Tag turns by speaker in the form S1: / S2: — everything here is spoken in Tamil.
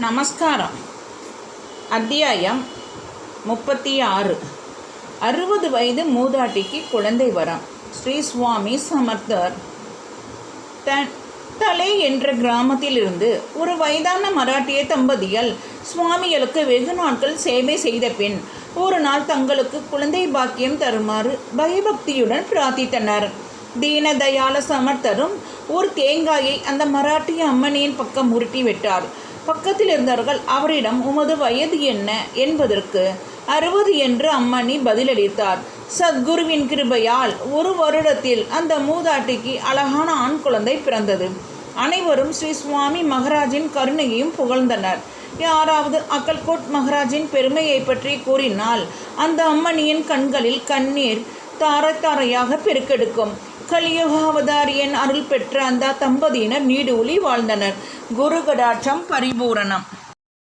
S1: நமஸ்காரம். அத்தியாயம் முப்பத்தி ஆறு அறுபது வயது மூதாட்டிக்கு குழந்தை வரம். ஸ்ரீ சுவாமி சமர்த்தர். த தலை என்ற கிராமத்திலிருந்து ஒரு வயதான மராட்டிய தம்பதிகள் சுவாமிகளுக்கு வெகு நாட்கள் சேவை செய்த பின் ஒரு நாள் தங்களுக்கு குழந்தை பாக்கியம் தருமாறு பயபக்தியுடன் பிரார்த்தித்தனர். தீனதயாள சமர்த்தரும் ஒரு தேங்காயை அந்த மராட்டிய அம்மனியின் பக்கம் உருட்டி விட்டார். பக்கத்தில் இருந்தவர்கள் அவரிடம் உமது வயது என்ன? என்பதற்கு அறுபது என்று அம்மணி பதிலளித்தார். சத்குருவின் கிருபையால் ஒரு வருடத்தில் அந்த மூதாட்டிக்கு அழகான ஆண் குழந்தை பிறந்தது. அனைவரும் ஸ்ரீ சுவாமி மகராஜின் கருணையையும் புகழ்ந்தனர். யாராவது அக்கல்கோட் மகராஜின் பெருமையை பற்றி கூறினால் அந்த அம்மணியின் கண்களில் கண்ணீர் தாரை தாரையாக பெருக்கெடுக்கும். கலியுகாவதாரியன் அருள் பெற்ற அந்த தம்பதியினர் நீடூழி வாழ்ந்தனர். குரு கடாட்சம் பரிபூரணம்.